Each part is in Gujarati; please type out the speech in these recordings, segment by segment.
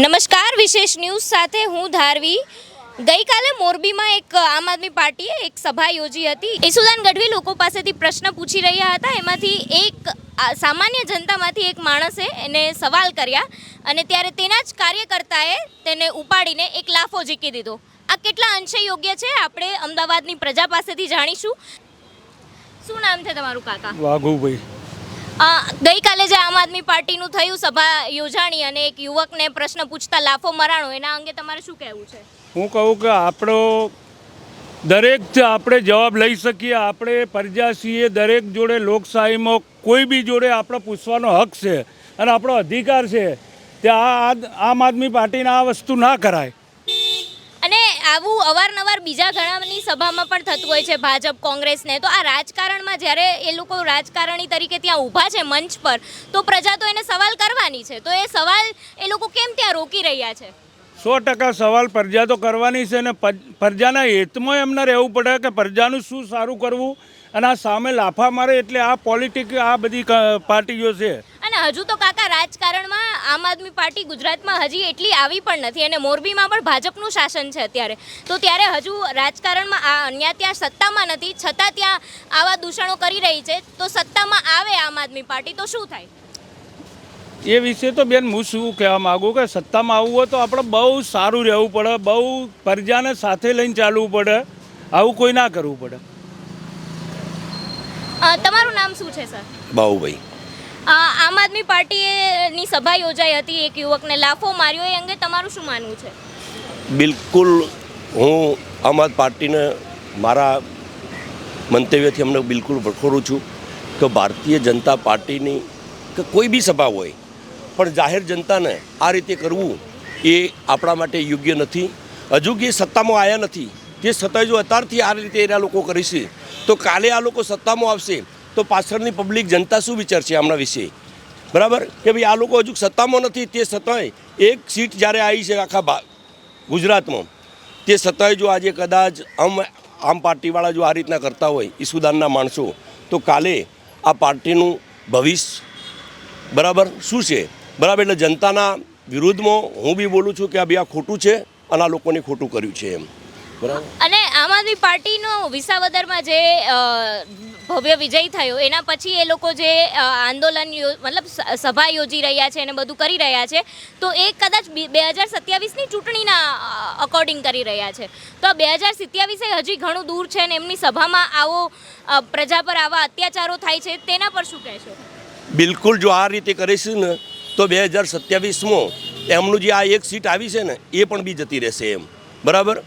નમસ્કાર, વિશેષ ન્યૂઝ સાથે હું ધારવી. ગઈકાલે મોરબીમાં એક આમ આદમી પાર્ટીએ એક સભા યોજી હતી. ઈસુદાન ગઢવી લોકો પાસેથી પ્રશ્ન પૂછી રહ્યા હતા. એમાંથી એક સામાન્ય જનતામાંથી એક માણસે એને સવાલ કર્યા અને ત્યારે તેના જ કાર્યકર્તાએ તેને ઉપાડીને એક લાફો ઝીકી દીધો. આ કેટલા અંશે યોગ્ય છે, આપણે અમદાવાદની પ્રજા પાસેથી જાણીશું. શું નામ છે તમારું કાકા? વાઘુભાઈ. ગઈકાલે જે આમ આદમી પાર્ટીનું થયું સભા યોજાણી અને એક યુવકને પ્રશ્ન પૂછતા લાફો મરાણો, એના અંગે તમારે શું કહેવું છે? હું કહું કે આપણો દરેક આપણે જવાબ લઈ શકીએ. આપણે પ્રજા દરેક જોડે, લોકશાહીમાં કોઈ બી જોડે આપણો પૂછવાનો હક છે અને આપણો અધિકાર છે. તે આ આમ આદમી પાર્ટીને આ વસ્તુ ના કરાય. આવું અવારનવાર બીજા ઘણાની સભામાં પણ થતું હોય છે, ભાજપ, કોંગ્રેસને. તો આ રાજકારણમાં જ્યારે એ લોકો રાજકારણી તરીકે ત્યાં ઊભા છે મંચ પર, તો પ્રજા તો એને સવાલ કરવાની છે. તો એ સવાલ એ લોકો કેમ ત્યાં રોકી રહ્યા છે? સો ટકા સવાલ પ્રજા તો કરવાની છે અને પ્રજાના હિતમાં એમને રહેવું પડે કે પ્રજાનું શું સારું કરવું? અને આ સામે લાફા મારે એટલે આ પોલિટિક, આ બધી પાર્ટીઓ છે. અને હજુ તો કાકા રાજકારણમાં આમ આદમી પાર્ટી ગુજરાતમાં હજી એટલી આવી પણ નથી અને મોરબીમાં પણ ભાજપનું શાસન છે અત્યારે. તો ત્યારે હજુ રાજકારણમાં આ અન્ય ત્યાં સત્તામાં નથી છતાં ત્યાં આવા દૂષણો કરી રહી છે. તો સત્તામાં આવે આમ આદમી પાર્ટી તો શું થાય? એ વિશે તો બેન હું શું કહેવા માગું કે સત્તામાં આવવું હોય તો આપણે બહુ સારું રહેવું પડે બહુ પ્રજાને સાથે લઈને ચાલવું પડે આવું કોઈ ના કરવું પડે. તમારું નામ શું છે સર? બાહુભાઈ. આમ આદમી પાર્ટીની સભા યોજાઈ હતી, એક યુવકને લાફો માર્યો, એ અંગે તમારું શું માનવું છે? બિલકુલ, હું આમ આદમી પાર્ટીને મારા મંતવ્યથી અમને બિલકુલ વખોરું છું કે ભારતીય જનતા પાર્ટીની કે કોઈ બી સભા હોય, પણ જાહેર જનતાને આ રીતે કરવું એ આપણા માટે યોગ્ય નથી. હજુ કે સત્તામાં આવ્યા નથી. તે છતાંય જો અત્યારથી આ રીતે એના લોકો કરીશે તો કાલે આ લોકો સત્તામાં આવશે. તો પાછળની પબ્લિક જનતા શું વિચારશે આમના વિશે? બરાબર? કે ભાઈ આ લોકો હજુ સત્તામાં નથી, તે સત્તાએ એક સીટ જ્યારે આવી છે આખા ભાગ ગુજરાતમાં, તે સત્તાએ જો આજે કદાચ આમ આમ પાર્ટીવાળા જો આ રીતના કરતા હોય ઈસુદાનના માણસો, તો કાલે આ પાર્ટીનું ભવિષ્ય, બરાબર? શું છે? બરાબર, એટલે જનતાના વિરુદ્ધમાં હું બી બોલું છું કે આ બી આ ખોટું છે અને આ લોકોને ખોટું કર્યું છે એમ. બરાબર? અને આમ આદમી પાર્ટીનો વિસાવદરમાં જે ભવ્ય વિજય થયો, એના પછી એ લોકો જે આંદોલન મતલબ સભા યોજી રહ્યા છે અને બધું કરી રહ્યા છે, તો એ કદાચ બે હજાર સત્યાવીસની ચૂંટણીના અકોર્ડિંગ કરી રહ્યા છે. તો બે હજાર સત્યાવીસે હજી ઘણું દૂર છે અને એમની સભામાં આવો પ્રજા પર આવા અત્યાચારો થાય છે, તેના પર શું કહેશો? બિલકુલ, જો આ રીતે કરીશું ને, તો બે હજાર સત્યાવીસમાં એમનું જે આ એક સીટ આવી છે ને, એ પણ બી જતી રહેશે એમ. બરાબર?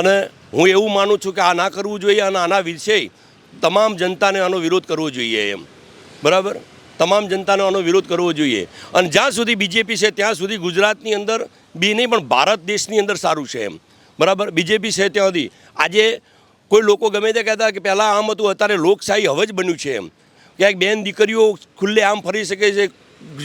અને હું એવું માનું છું કે આ ના કરવું જોઈએ અને આના વિશે તમામ જનતાને આનો વિરોધ કરવો જોઈએ એમ. બરાબર? તમામ જનતાનો આનો વિરોધ કરવો જોઈએ. અને જ્યાં સુધી બીજેપી છે, ત્યાં સુધી ગુજરાતની અંદર બી નહીં, પણ ભારત દેશની અંદર સારું છે એમ. બરાબર? બીજેપી છે ત્યાં સુધી. આજે કોઈ લોકો ગમે તે કહેતા કે પહેલાં આમ હતું, અત્યારે લોકશાહી હવે જ બન્યું છે એમ. ક્યાંક બેન દીકરીઓ ખુલ્લે આમ ફરી શકે છે,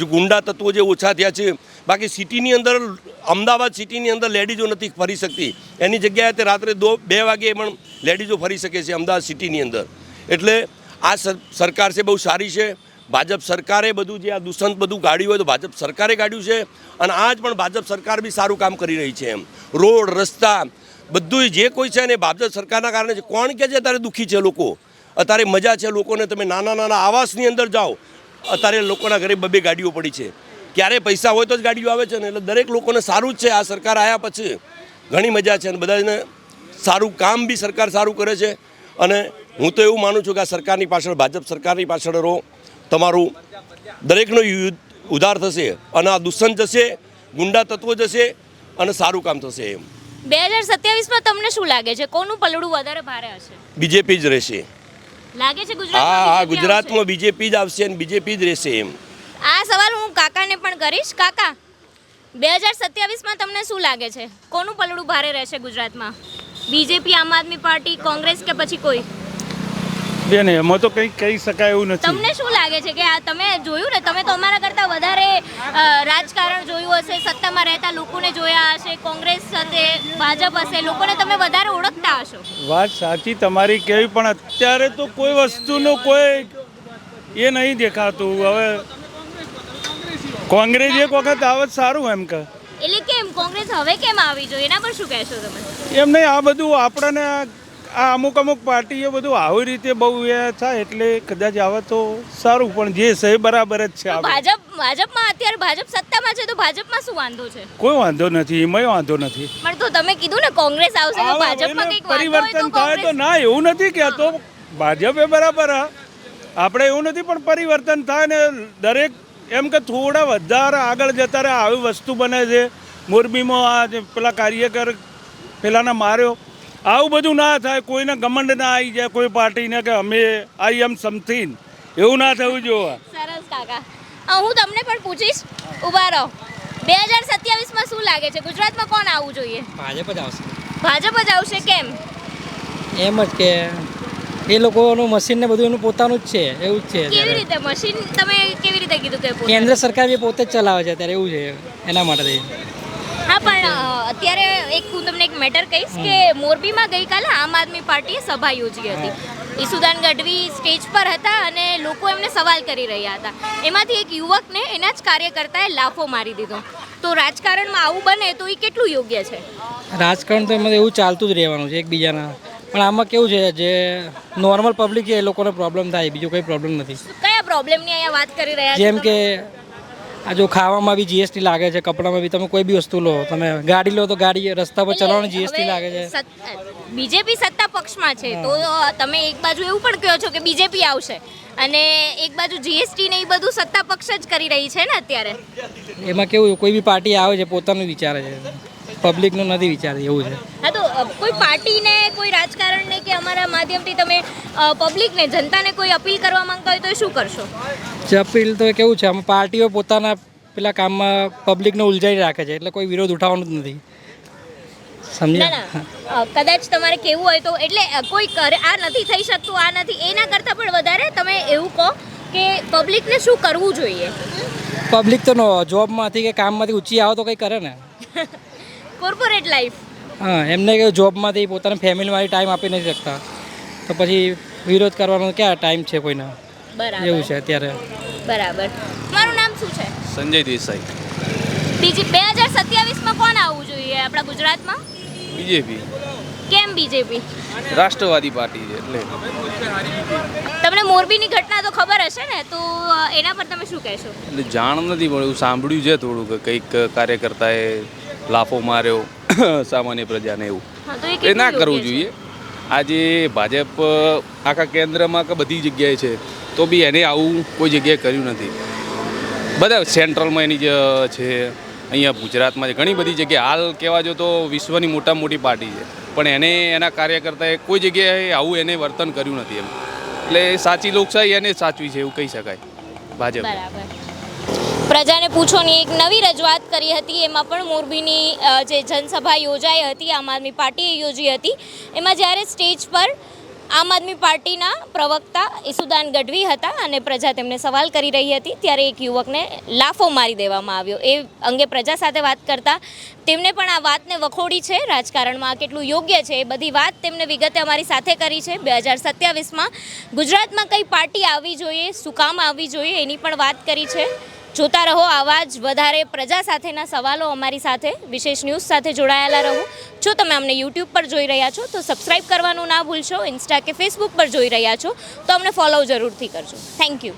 ગુંડા તત્વો જે ઓછા થયા છે બાકી સિટીની અંદર, અમદાવાદ સિટીની અંદર લેડીઝો નથી ફરી શકતી. એની જગ્યાએ તે રાત્રે દો, બે વાગે પણ લેડીઝો ફરી શકે છે અમદાવાદ સિટીની અંદર. એટલે આ સર- સરકાર છે, બહુ સારી છે. ભાજપ સરકારે બધું જે આ દૂષણ બધું ગાડ્યું હોય તો ભાજપ સરકારે કાઢ્યું છે. અને આજ પણ ભાજપ સરકાર બી સારું કામ કરી રહી છે એમ. રોડ, રસ્તા બધું જે કોઈ છે ને ભાજપ સરકારના કારણે છે. કોણ કે છે, અત્યારે દુઃખી છે લોકો? અત્યારે મજા છે લોકોને. તમે નાના નાના આવાસની અંદર જાઓ. અત્યારે લોકોના ઘરે બબે ગાડીઓ પડી છે. ક્યારે પૈસા હોય તો જ ગાડીઓ આવે છે ને એટલે દરેક લોકોને સારું જ છે. આ સરકાર આવ્યા પછી ઘણી મજા છે અને બધાને સારું કામ બી સરકાર સારું કરે છે. અને હું તો એવું માનું છું કે આ સરકારની પાછળ ભાજપ સરકારની પાછળ રહો. તમારું દરેકનો યુદ્ધ ઉધાર થશે અને આ દૂષણ જશે ગુંડા તત્વો જશે અને સારું કામ થશે એમ. બે હજાર સત્યાવીસમાં તમને શું લાગે છે? કોનું પલડું વધારે ભારે હશે? બીજેપી જ રહેશે. લાગે છે હા હા ગુજરાતમાં બીજેપી જ આવશે અને બીજેપી જ રહેશે એમ. સવાલ હું કાકાને પણ કરીશ. કાકા બે હજાર સત્યાવીસમાં તમને શું લાગે છે? કોનું પલડું ભારે રહેશે ગુજરાતમાં? બીજેપી આમ આદમી પાર્ટી કોંગ્રેસ કે પછી કોઈ? બેન એમાં તો કંઈ કહી શકાય એવું નથી. તમને શું લાગે છે કે આ તમે જોયું ને? તમે તો અમારા કરતાં વધારે રાજકારણ જોયું હશે સત્તામાં રહેતા લોકોને જોયા હશે કોંગ્રેસ સાથે ભાજપ હશે લોકોને તમે વધારે ઓળખતા હશો. વાત સાચી તમારી કેવી પણ અત્યારે તો કોઈ વસ્તુનો કોઈ એ નહીં દેખાતું. હવે કોંગ્રેસ એક વખત આવત સારું એમ કે. એટલે કેમ? કોંગ્રેસ હવે કેમ આવી જોઈએ? એના પર શું કહેશો તમે? એમ નહીં આ બધું આપણને આ અમુક અમુક પાર્ટીઓ બધું આવી રીતે બહુ એ થાય એટલે કદાચ આવે તો સારું પણ જે છે બરાબર જ છે ભાજપ ભાજપમાં અત્યારે ભાજપ સત્તામાં છે તો ભાજપમાં શું વાંધો છે? કોઈ વાંધો નથી એમાંય વાંધો નથી. પણ તો તમે કીધું ને કોંગ્રેસ આવશે તો ભાજપમાં કંઈક પરિવર્તન થાય તો ના એવું નથી કહેતો ભાજપ એ બરાબર આપણે એવું નથી પણ પરિવર્તન થાય ને દરેક એમ કે થોડા વધારે આગળ જતા રહે આવી વસ્તુ બને છે. મોરબીમાં આ જે પેલા કાર્યકર પેલાના માર્યો. આવું બધું ના થાય કોઈને ગમંડ ના આવી જાય કોઈ પાર્ટીને કે અમે આઈ એમ સમથિંગ. એવું ના થવું જોઈએ. સરસ કાકા. અ, હું તમને પણ પૂછીશ. ઊભા રહો. બે હજાર સત્યાવીસમાં શું લાગે છે? ગુજરાતમાં કોણ આવવું જોઈએ? ભાજપ જ આવશે. ભાજપ જ આવશે કેમ? એમ જ કે એ લોકોનું મશીન ને બધું એનું પોતાનું જ છે એવું જ છે કેવી રીતે મશીન તમે કેવી રીતે કીધું કે કેન્દ્ર સરકાર બી પોતે જ ચલાવે છે અત્યારે એવું છે એના માટે. હા પણ અત્યારે એક હું તમને એક મેટર કહીશ કે મોરબીમાં ગઈકાલે આમ આદમી પાર્ટીએ સભા યોજી હતી. ઈસુદાન ગઢવી સ્ટેજ પર હતા અને લોકો એમને સવાલ કરી રહ્યા હતા. એમાંથી એક યુવકને એના જ કાર્યકર્તાએ લાફો મારી દીધો. તો રાજકારણમાં આવું બને તો એ કેટલું યોગ્ય છે? રાજકારણ તો એમાં એવું ચાલતું જ રહેવાનું છે એકબીજાના. પણ આમાં કેવું છે જે નોર્મલ પબ્લિક છે એ લોકોને પ્રોબ્લેમ થાય બીજું કોઈ પ્રોબ્લેમ નથી. કયા પ્રોબ્લેમની અહીંયા વાત કરી રહ્યા જેમ કે આ જો ખાવામાં બી જીએસટી લાગે છે કપડામાં બી તમે કોઈ બી વસ્તુ લો તમે ગાડી લો તો ગાડી રસ્તા પર ચલાવવાની જીએસટી લાગે છે. બીજેપી સત્તા પક્ષમાં છે તો તમે એક બાજુ એવું પણ કહો છો કે બીજેપી આવશે અને એક બાજુ જીએસટી ને એ બધું સત્તા પક્ષ જ કરી રહી છે ને અત્યારે? એમાં કેવું કોઈ બી પાર્ટી આવે છે પોતાનું વિચારે છે. પબ્લિકનું નથી વિચારતી એવું છે. કોઈ પાર્ટીને કોઈ રાજકારણને કે અમારા માધ્યમથી તમે પબ્લિકને જનતાને કોઈ અપીલ કરવા માંગતા હોય તો શું કરશો? અપીલ તો કેવું છે આમ પાર્ટીઓ પોતાના પેલા કામમાં પબ્લિકને ઉલઝાઈ રાખે છે એટલે કોઈ વિરોધ ઉઠાવવાનું જ નથી. સમજ્યા? કદાચ તમારે કેવું હોય તો એટલે કોઈ કરે આ નથી થઈ શકતું આ નથી એના કરતાં પણ વધારે તમે એવું કહો કે પબ્લિકને શું કરવું જોઈએ? પબ્લિક તો નો જોબમાંથી કે કામમાંથી ઊંચી આવો તો કંઈ કરે ને? કોર્પોરેટ લાઈફ હા એમને કે જોબમાંથી પોતાના ફેમિલીમાંથી ટાઈમ આપી નથી શકતા. તો પછી વિરોધ કરવાનો ક્યાં ટાઈમ છે કોઈના? બરાબર. એવું છે અત્યારે. બરાબર. મારું નામ શું છે? સંજય દેસાઈ. બીજી બે હજાર સત્યાવીસમાં કોણ આવવું જોઈએ આપણા ગુજરાતમાં? બીજેપી. કેમ બીજેપી? રાષ્ટ્રવાદી પાર્ટી છે એટલે. તમને મોરબીની ઘટના તો ખબર હશે ને તો એના પર તમે શું કહેશો? એટલે જાણ નથી પણ એવું સાંભળ્યું છે થોડુંક કંઈક કાર્યકર્તાએ લાફો માર્યો. સામાન્ય પ્રજાને એવું. એ ના કરવું જોઈએ. આજે ભાજપ આખા કેન્દ્રમાં કે બધી જગ્યાએ છે તો બી એને આવું કોઈ જગ્યાએ કર્યું નથી. બધા સેન્ટ્રલમાં એની જ છે અહીંયા ગુજરાતમાં છે ઘણી બધી જગ્યાએ. હાલ કહેવા જો તો વિશ્વની મોટા મોટી પાર્ટી છે. પણ એને એના કાર્યકર્તાએ કોઈ જગ્યાએ આવું એને વર્તન કર્યું નથી એમ. એટલે સાચી લોકશાહી એને સાચવી છે એવું કહી શકાય ભાજપ. બરાબર. પ્રજાને પૂછોની એક નવી રજૂઆત કરી હતી. એમાં પણ મોરબીની જે જનસભા યોજાઈ હતી, આમ આદમી પાર્ટીએ યોજી હતી. એમાં જ્યારે સ્ટેજ પર આમ આદમી પાર્ટીના પ્રવક્તા ઈસુદાન ગઢવી હતા અને પ્રજા તેમને સવાલ કરી રહી હતી, ત્યારે એક યુવકને લાફો મારી દેવામાં આવ્યો. એ અંગે પ્રજા સાથે વાત કરતા તેમને પણ આ વાતને વખોડી છે. રાજકારણમાં કેટલું યોગ્ય છે એ બધી વાત તેમને વિગતે અમારી સાથે કરી છે. બે હજાર સત્યાવીસમાં ગુજરાતમાં કઈ પાર્ટી આવવી જોઈએ, શું કામ આવવી જોઈએ એની પણ વાત કરી છે. જોતા રહો, આવા જ વધારે પ્રજા સાથેના સવાલો અમારી સાથે, વિશેષ ન્યૂઝ સાથે જોડાયેલા રહો. જો તમે અમને યુટ્યુબ પર જોઈ રહ્યા છો, તો સબસ્ક્રાઇબ કરવાનું ના ભૂલશો ઇન્સ્ટા કે ફેસબુક પર જોઈ રહ્યા છો, તો અમને ફોલો જરૂરથી કરજો. Thank you